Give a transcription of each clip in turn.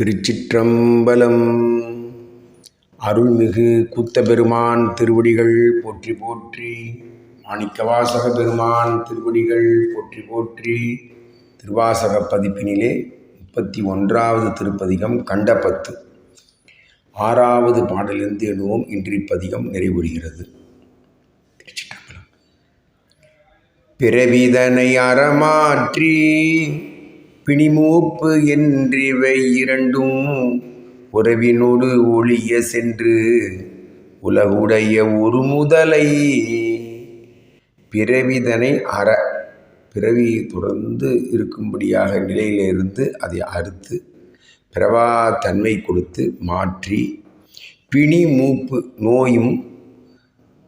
திருச்சிற்றம்பலம். அருள்மிகு கூத்தபெருமான் திருவடிகள் போற்றி போற்றி மாணிக்கவாசக பெருமான் திருவடிகள் போற்றி போற்றி திருவாசக பதிப்பினிலே முப்பத்தி ஒன்றாவது திருப்பதிகம் கண்டபத்து. ஆறாவது பாடலிருந்து எண்ணுவோம் இன்றைய பதிகம் நிறைவுறுகிறது. பிறவிதனை அறமாற்றி பிணிமூப்பு என்றிவை இரண்டும் உறவினோடு ஒளிய சென்று உலகுடைய ஒரு முதலை பிறவிதனை அற. பிறவி தொடர்ந்து இருக்கும்படியாக நிலையிலிருந்து அதை அறுத்து பிறவா தன்மை கொடுத்து மாற்றி பிணி மூப்பு நோயும்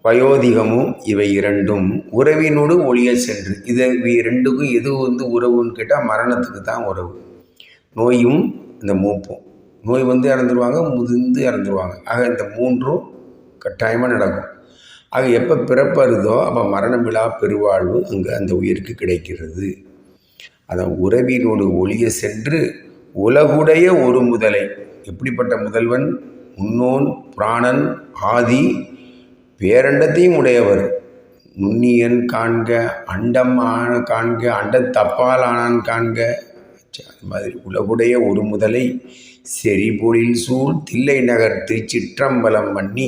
வயோதிகமும் இவை இரண்டும். உறவினோடு ஒளிய சென்று இது இவை ரெண்டுக்கும் எது வந்து உறவுன்னு கேட்டால் மரணத்துக்கு தான் உறவு. நோயும் இந்த மூப்பும். நோய் வந்து இறந்துருவாங்க முதிர்ந்து இறந்துருவாங்க. ஆக இந்த மூன்றும் கட்டாயமாக நடக்கும். ஆக எப்போ பிறப்பருதோ அப்போ மரணமிழா பெருவாழ்வு அங்கே அந்த உயிருக்கு கிடைக்கிறது. அதான் உறவினோடு ஒளிய சென்று உலகுடைய ஒரு முதலை. எப்படிப்பட்ட முதல்வன்? முன்னோன் பிராணன் ஆதி பேரண்டத்தையும் உடையவர். நுண்ணியன் காண்க அண்டம் ஆன காண்க அண்ட தப்பால் ஆனான் காண்க. அது மாதிரி உலகுடைய ஒரு முதலை செறிபோலில் சூழ் தில்லை நகர் திருச்சிற்றம்பலம் பண்ணி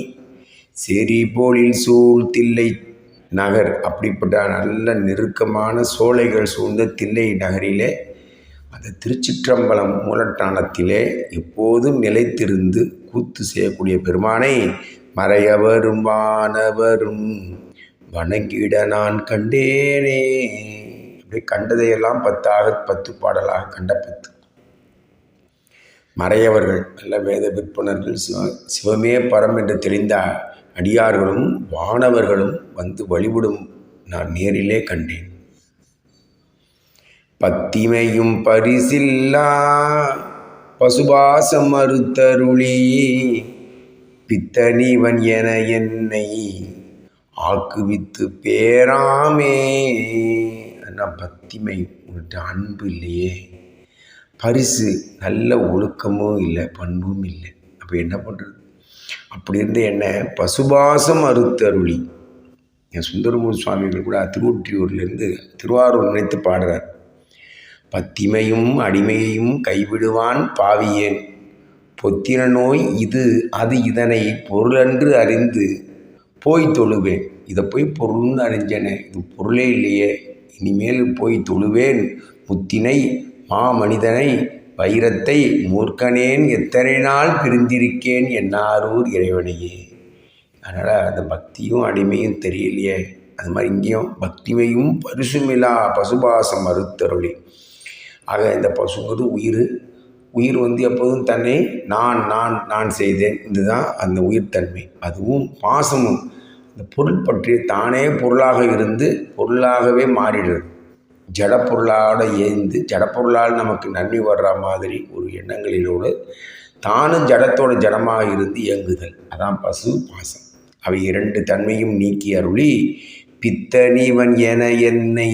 செறிபோலில் சூழ் தில்லை நகர் அப்படிப்பட்ட நல்ல நெருக்கமான சோலைகள் சூழ்ந்த தில்லை நகரிலே அந்த திருச்சிற்றம்பலம் மூலட்டானத்திலே எப்போதும் நிலைத்திருந்து கூத்து செய்யக்கூடிய பெருமானை மறையவரும் வானவரும் வணங்கிட நான் கண்டேனே. இப்படி கண்டதையெல்லாம் பத்தாக பத்து பாடலாக கண்ட பத்து. மறையவர்கள் நல்ல வேத விற்பனர்கள் சிவ சிவமே பரம் என்று தெரிந்த அடியார்களும் வானவர்களும் வந்து வழிபடும் நான் நேரிலே கண்டேன். பத்திமையும் பரிசில்லா பசுபாசம் மறுத்தருளி பித்தனிவன் என என்னை ஆக்குவித்து பேராமே. அண்ணா பத்திமை உங்கள்கிட்ட அன்பு இல்லையே. பரிசு நல்ல ஒழுக்கமும் இல்லை பண்பும் இல்லை. அப்போ என்ன பண்ணுறது அப்படி இருந்த என்ன? பசுபாசம் அறுத்தருளி. என் சுந்தரமூர் சுவாமிகள் கூட திருவொற்றியூர்லேருந்து திருவாரூர் நினைத்து பாடுறார். பத்திமையும் அடிமையையும் கைவிடுவான் பாவியேன். பொத்தின நோய் இது அது இதனை பொருளன்று அறிந்து போய் தொழுவேன். இதை போய் பொருள்னு அறிஞ்சனே இது பொருளே இல்லையே. இனிமேல் போய் தொழுவேன். முத்தினை மா மனிதனை வைரத்தை மூர்க்கனேன். எத்தனை நாள் பிரிந்திருக்கேன் என்னாரூர் இறைவனையே. அதனால் அந்த பக்தியும் அடிமையும் தெரியலையே. அது மாதிரி இங்கேயும் பக்திமையும் பரிசுமிலா பசுபாசம் மறுத்தருளி ஆக இந்த பசுங்கிறது உயிர். உயிர் வந்து எப்போதும் தன்னை நான் நான் நான் செய்தேன் இதுதான் அந்த உயிர்த்தன்மை அதுவும் பாசமும். இந்த பொருள் பற்றி தானே பொருளாக இருந்து பொருளாகவே மாறிடுறது ஜடப்பொருளோட ஏந்து ஜடப்பொருளால் நமக்கு நன்மை வர்ற மாதிரி ஒரு எண்ணங்களிலோடு தானும் ஜடத்தோட ஜடமாக இருந்து இயங்குதல். அதான் பசு பாசம். அவை இரண்டு தன்மையும் நீக்கி அருளி பித்தனிவன் என என்னை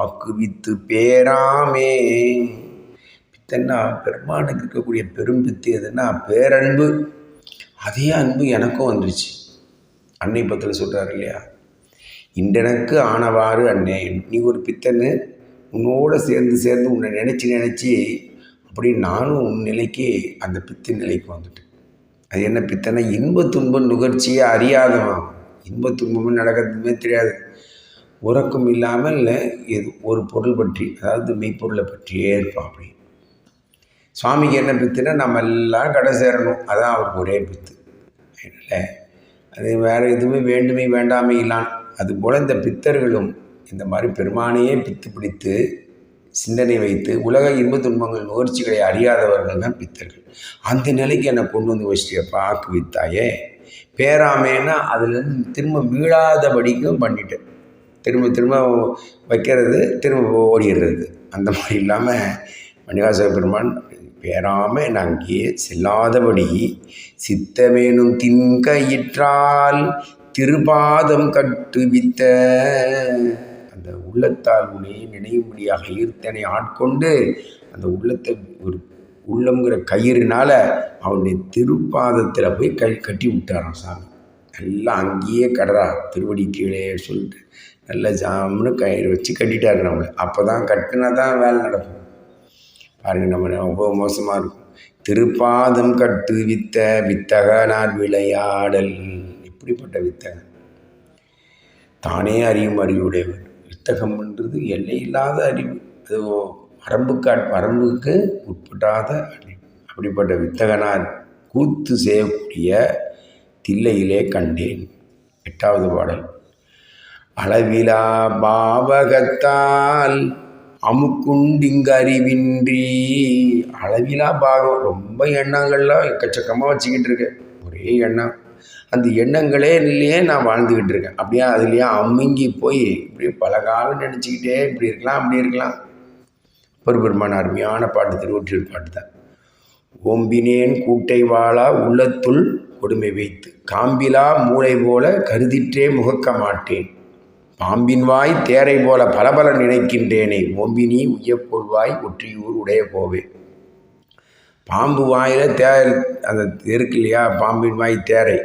ஆக்குவித்து பேராமே. பித்தன்னா பெருமானுக்கு இருக்கக்கூடிய பெரும் பித்து எதுன்னா பேரன்பு. அதே அன்பு எனக்கும் வந்துருச்சு. அன்னை பத்தில் சொல்கிறார் இல்லையா? இன்றெனக்கு ஆனவாறு அன்னை நீ ஒரு பித்தன்னு உன்னோட சேர்ந்து சேர்ந்து உன்னை நினச்சி நினச்சி அப்படி நானும் உன் நிலைக்கு அந்த பித்தின் நிலைக்கு வந்துட்டேன். அது என்ன பித்தனை? இன்ப துன்பம் நுகர்ச்சியே அறியாதவன். இன்ப துன்பமும் நடக்கிறதுமே தெரியாது. உறக்கம் இல்லாமல் இல்லை எது ஒரு பொருள் பற்றி அதாவது மெய்ப்பொருளை பற்றியே இருப்பான் அப்படி. சுவாமிக்கு என்ன பித்துன்னா நம்ம எல்லாம் கடை சேரணும். அதான் அவருக்கு ஒரே பித்து. இல்லை அது வேறு எதுவுமே வேண்டுமே வேண்டாமே இல்லான். அதுபோல் இந்த பித்தர்களும் இந்த மாதிரி பெருமானையே பித்து பிடித்து சிந்தனை வைத்து உலக இன்ப துன்பங்கள் முயற்சிகளை அறியாதவர்கள் தான் பித்தர்கள். அந்த நிலைக்கு என்னை கொண்டு வந்து வச்சிட்டியப்பா ஆக்கு வித்தாயே. அதுலேருந்து திரும்ப மீளாதபடிக்கும் பண்ணிட்டேன். திரும்ப திரும்ப வைக்கிறது திரும்ப ஓடிடுறது. அந்த மாதிரி இல்லாமல் மணிவாசக பெருமான் பேராமல் நங்கே செல்லாதபடி சித்தமேனும் திங்கயிற்றால் திருபாதம் கட்டுவித்த. அந்த உள்ளத்தால் உன்னை நினைவும்படியாக ஈர்த்தனை ஆட்கொண்டு அந்த உள்ளத்தை ஒரு உள்ளங்கிற கயிறுனால அவனுடைய திருப்பாதத்தில் போய் கை கட்டி விட்டாராம் சாமி. எல்லாம் அங்கேயே கடறா திருவடி கீழே சொல்லிட்டு. நல்ல ஜாமுன்னு கயிறு வச்சு கட்டிட்டாரு நம்மளை. அப்போ தான் கட்டினா தான் வேலை நடக்கும். பாருங்கள் நம்ம ரொம்ப மோசமாக இருக்கும். திருப்பாதம் கட்டு வித்த வித்தகனார் விளையாடல். இப்படிப்பட்ட வித்தகன் தானே அறியும் அறிவுடையவர். வித்தகம்ன்றது எல்லையில்லாத அறிவு. அது வரம்புக்கு வரம்புக்கு உட்பட்டாத அறிவு. அப்படிப்பட்ட வித்தகனார் கூத்து செய்யக்கூடிய தில்லையிலே கண்டேன். எட்டாவது பாடல். அளவிலா பாவகத்தால் அமுக்குண்டிங்கறிவின்றி. அளவிலா பாகம். ரொம்ப எண்ணங்கள்லாம் எக்கச்சக்கமாக வச்சுக்கிட்டு இருக்கேன் ஒரே எண்ணம். அந்த எண்ணங்களே இல்லையே நான் வாழ்ந்துக்கிட்டு இருக்கேன் அப்படியே அதுலேயே அமுங்கி போய் இப்படி பல காலம் நினச்சிக்கிட்டே இப்படி இருக்கலாம் அப்படி இருக்கலாம். பெருபெருமான அருமையான பாட்டு திருவொற்றியூர் பாட்டு தான். ஓம்பினேன் கூட்டை வாழா உள்ளத்துள் கொடுமை வைத்து காம்பிலா மூளை போல கருதிற்றே முகக்க மாட்டேன். பாம்பின் வாய் தேரை போல பலபல நினைக்கின்றேனே. ஓம்பினி உய்யப்பொழ்வாய் ஒற்றியூர் உடைய போவே பாம்பு வாயில் தே அந்த இருக்கு இல்லையா பாம்பின் வாய் தேரை.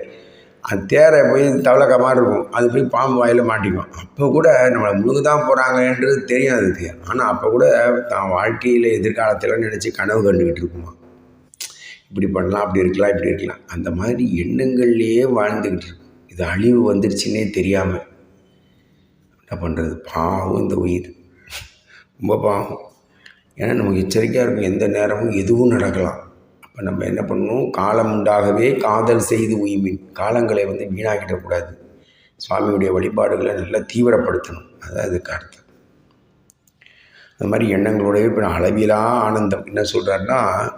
அந்த தேரை போய் தவளக்க மாதிரி இருக்கும். அது போய் பாம்பு வாயில் மாட்டிக்கும். அப்போ கூட நம்மளை முழுகு தான் போகிறாங்கன்றது தெரியும். அதுக்கு ஆனால் அப்போ கூட தான் வாழ்க்கையில் எதிர்காலத்தில் நினச்சி கனவு கண்டுக்கிட்டு இருக்குமா? இப்படி பண்ணலாம் அப்படி இருக்கலாம் இப்படி இருக்கலாம். அந்த மாதிரி எண்ணங்கள்லேயே வாழ்ந்துக்கிட்டு இருக்கும் இது அழிவு வந்துடுச்சுன்னே தெரியாமல் என்ன பண்ணுறது பாவம் இந்த உயிர். ரொம்ப பாவம். ஏன்னா நமக்கு எச்சரிக்கையாக இருக்கும். எந்த நேரமும் எதுவும் நடக்கலாம். அப்போ நம்ம என்ன பண்ணணும்? காலம் உண்டாகவே காதல் செய்து உயிமின். காலங்களை வந்து வீணாக்கிடக்கூடாது சுவாமியுடைய வழிபாடுகளை நல்லா தீவிரப்படுத்தணும். அதுதான் அதுக்கு அர்த்தம். அந்த மாதிரி எண்ணங்களோடவே இப்போ அளவிலா ஆனந்தம். என்ன சொல்கிறாருன்னா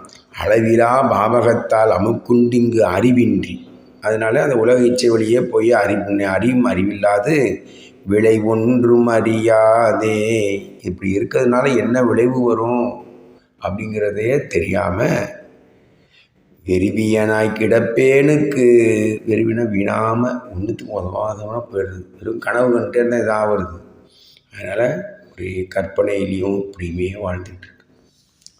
அளவிலா பாவகத்தால் அமுக்குண்டிங்கு அறிவின்றி. அதனால அந்த உலக இச்சை வழியே போய் அறி அறியும் அறிவில்லாது விளை ஒன்றும் அறியாதே. இப்படி இருக்கிறதுனால என்ன விளைவு வரும் அப்படிங்கிறதே தெரியாமல் வெறிவியனாய் கிடப்பேனுக்கு. வெறிவினா வீணாமல் ஒன்றுத்துக்கு உதவாதவனா போயிடுது வெறும் கனவு கண்டுட்டே இருந்தால் இதாக வருது அதனால் ஒரு கற்பனையிலையும் இப்படியுமே வாழ்ந்துட்டு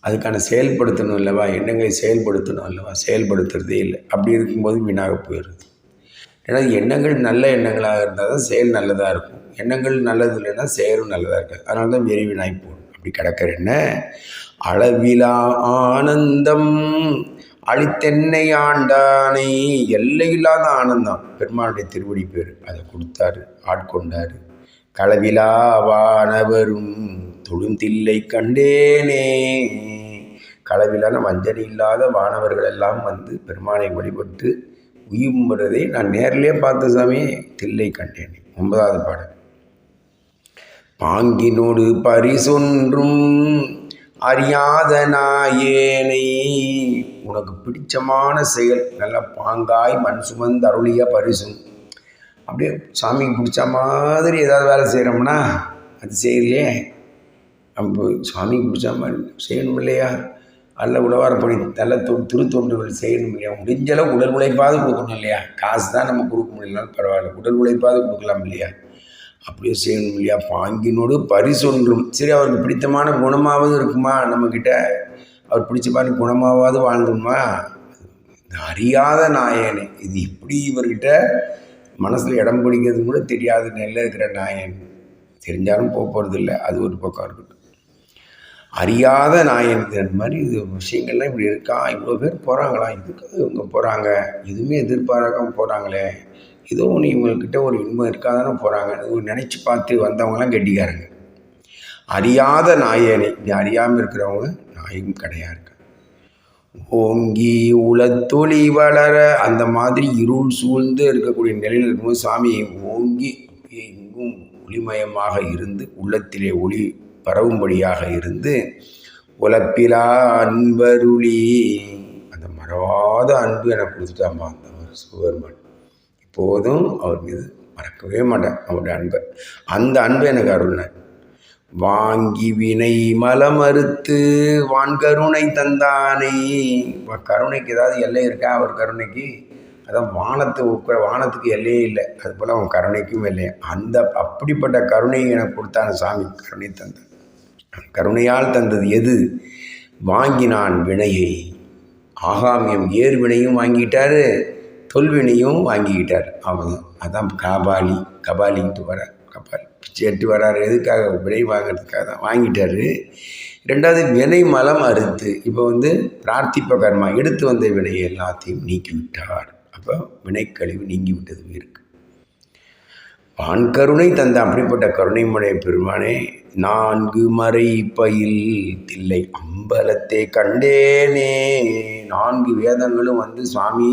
அதுக்கான செயல்படுத்தணும் அல்லவா? எண்ணங்களை செயல்படுத்தணும் அல்லவா? செயல்படுத்துறதே இல்லை. அப்படி இருக்கும்போது வீணாக போயிடுது ஏன்னா எண்ணங்கள் நல்ல எண்ணங்களாக இருந்தால் தான் செயல் நல்லதாக இருக்கும். எண்ணங்கள் நல்லது இல்லைன்னா செயலும் நல்லதாக இருக்காது. அதனால தான் வெறி போகணும். அப்படி கிடக்கிற என்ன? அளவிலா ஆனந்தம் அழித்தென்னை ஆண்டானை. எல்லையில்லாத ஆனந்தம். பெருமாளுடைய திருவடி பேர். அதை கொடுத்தாரு ஆட்கொண்டார் களவிலா வானவரும் தொழுந்தில்லை கண்டேனே. களவிலான வஞ்சனை இல்லாத வானவர்கள் எல்லாம் வந்து பெருமானை வழிபட்டு உயிர்முறதை நான் நேரிலே பார்த்த சாமி தில்லை கண்டேன். ஒன்பதாவது பாடல். பாங்கினோடு பரிசொன்றும் அறியாத நாயேனை உனக்கு பிடிச்சமான செயல் நல்லா பாங்காய் மண் சுமந்து அருளிய பரிசும். அப்படியே சாமிக்கு பிடிச்ச மாதிரி ஏதாவது வேலை செய்கிறோம்னா அது செய்யலையே. நம்ம சாமிக்கு பிடிச்ச மாதிரி செய்யணும் இல்லையா நல்ல உழவாரப்படி பணி நல்ல தொ திருத்தொண்டுகள் செய்யணும் இல்லையா? முடிஞ்சளவு உடல் உழைப்பாவது கொடுக்கணும் இல்லையா? காசு தான் நம்ம கொடுக்க முடியலனாலும் பரவாயில்ல. உடல் உழைப்பாவது கொடுக்கலாம் இல்லையா? அப்படியே செய்யணும் இல்லையா? பாங்கினோடு பரிசொன்றும். சரி அவருக்கு பிடித்தமான குணமாவது இருக்குமா? நம்மக்கிட்ட அவர் பிடிச்சமான குணமாவது வாழ்ந்துமா அறியாத நாயனே இது இப்படி இவர்கிட்ட மனசில் இடம் பிடிக்கிறது கூட தெரியாத நெல்ல இருக்கிற நாயன் தெரிஞ்சாலும் போக போகிறது இல்லை அது ஒரு பக்கம் இருக்கட்டும். அறியாத நாயன் மாதிரி இது விஷயங்கள்லாம் இப்படி இருக்கா? இவ்வளோ பேர் போகிறாங்களா இதுக்காக இவங்க போகிறாங்க எதுவுமே எதிர்பார்க்காம போகிறாங்களே ஏதோ ஒன்று இவங்கக்கிட்ட ஒரு இன்பம் இருக்காதானே போகிறாங்க நினச்சி பார்த்து வந்தவங்களாம் கெட்டிக்காரங்க. அறியாத நாயனை இப்படி அறியாமல் இருக்கிறவங்க நாயும் கிடையாது ஓங்கி உளத்தொளி வளர அந்த மாதிரி இருள் சூழ்ந்து இருக்கக்கூடிய நிலையில் இருக்கும்போது சாமி ஓங்கி இங்கும் ஒளிமயமாக இருந்து உள்ளத்திலே ஒளி பரவும்படியாக இருந்து உலப்பிலா அன்பருளி அந்த மறவாத அன்பு எனக்கு கொடுத்துட்டாம்பா அந்த சிவபெருமான். இப்போதும் அவர் மீது மறக்கவே மாட்டேன் அவருடைய அன்பை. அந்த அன்பை எனக்கு அருள்னார். வாங்கி வினை மலமறுத்து வான் கருணை தந்தானே. கருணைக்கு ஏதாவது எல்லை இருக்கா? அவர் கருணைக்கு? அதான் வானத்து உட்கிற வானத்துக்கு எல்லையே இல்லை. அது போல் அவன் கருணைக்கும் இல்லை அந்த அப்படிப்பட்ட கருணையை எனக்கு கொடுத்தான சாமி கருணை தந்தான் கருணையால் தந்தது எது? வாங்கினான் வினையை. ஆகாமியம் ஏர்வினையும் வினையும் தொல்வினையும் வாங்கிக்கிட்டார். அவங்க அதான் காபாலி. கபாலிக்கிட்டு வர கபாலி. பிச்சை எட்டு வராரு. எதுக்காக? வினை வாங்குறதுக்காக தான் வாங்கிட்டாரு. ரெண்டாவது வினை மலம் அறுத்து. இப்போ வந்து பிரார்த்திப்ப கர்மா எடுத்து வந்த வினையை எல்லாத்தையும் நீக்கிவிட்டார். அப்போ வினைக்கழிவு நீங்கி விட்டது உயிருக்கு ஆண் கருணை தந்த அப்படிப்பட்ட கருணைமலை பெருமானே நான்கு மறை பயில் தில்லை அம்பலத்தை கண்டேனே. நான்கு வேதங்களும் வந்து சுவாமி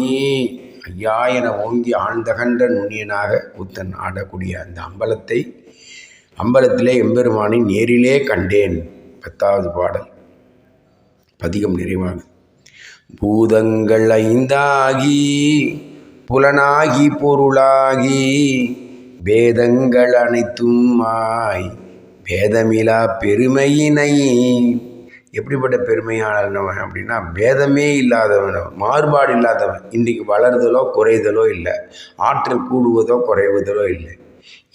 ஐயா என ஓங்கி ஆழ்ந்தகன்ற நுண்ணியனாக கூத்தன் ஆடக்கூடிய அந்த அம்பலத்தை அம்பலத்திலே எம்பெருமானை நேரிலே கண்டேன். பத்தாவது பாடல். பதிகம் நிறைவாக பூதங்கள் ஐந்தாகி புலனாகி பொருளாகி வேதங்கள் அனைத்துமாய் வேதமிலா பெருமையினை. எப்படிப்பட்ட பெருமையானவன் அப்படின்னா பேதமே இல்லாதவன் மாறுபாடு இல்லாதவன் இன்றைக்கு வளருதலோ குறைதலோ இல்லை ஆற்றல் கூடுவதோ குறைவதலோ இல்லை.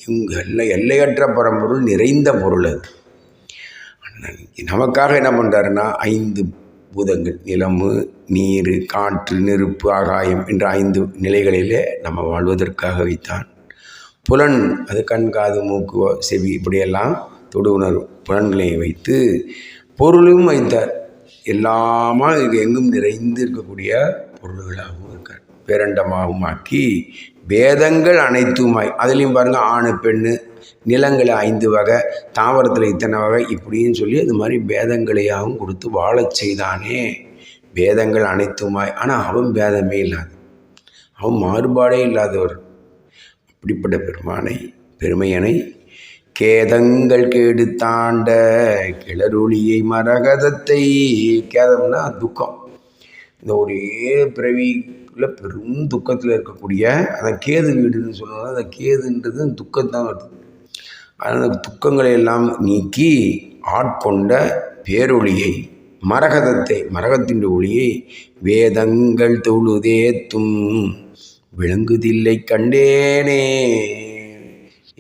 இவங்க எல்லாம் எல்லையற்ற பரம்பொருள் நிறைந்த பொருள் அது. நமக்காக என்ன பண்ணுறாருன்னா ஐந்து பூதங்கள் நிலமு நீர் காற்று நெருப்பு ஆகாயம் என்ற ஐந்து நிலைகளிலே நம்ம வாழ்வதற்காக வைத்தான். புலன் அது கண் காது மூக்கு செவி இப்படியெல்லாம் தொடு உணர்வு புலன்களை வைத்து பொருளும் வைத்தார். எல்லாமா இது எங்கும் நிறைந்து இருக்கக்கூடிய பொருள்களாகவும் இருக்கார். பேரண்டமாகவும் ஆக்கி வேதங்கள் அனைத்துமாய். அதுலேயும் பாருங்கள் ஆணு பெண்ணு நிலங்களை ஐந்து வகை தாவரத்தில் இத்தனை வகை இப்படின்னு சொல்லி அது மாதிரி பேதங்களையாகவும் கொடுத்து வாழச் செய்தானே. வேதங்கள் அனைத்துமாய். ஆனால் அவன் பேதமே இல்லாத அவன் மாறுபாடே இல்லாதவர். அப்படிப்பட்ட பெருமானை பெருமையனை கேதங்கள் கேடு தாண்ட கிளரொளியை மரகதத்தை கேதம்னா துக்கம். இந்த ஒரே பிறவியில் பெரும் துக்கத்தில் இருக்கக்கூடிய அந்த கேது வீடுன்னு சொல்லுவாங்க அந்த கேதுன்றது துக்கத்தான் வருது. அதனால் துக்கங்களை எல்லாம் நீக்கி ஆட்கொண்ட பேரொளியை மரகதத்தை மரகத்தின் ஒளியை வேதங்கள் தொழுதேத்தும். விளங்குதில்லை கண்டேனே.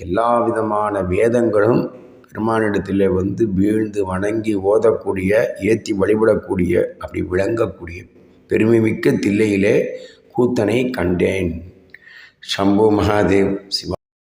எல்லா விதமான வேதங்களும் பெருமானிடத்தில் வந்து வீழ்ந்து வணங்கி ஓதக்கூடிய ஏற்றி வழிபடக்கூடிய அப்படி விளங்கக்கூடிய பெருமைமிக்க தில்லையிலே கூத்தனை கண்டேன். சம்பு மகாதேவ் சிவா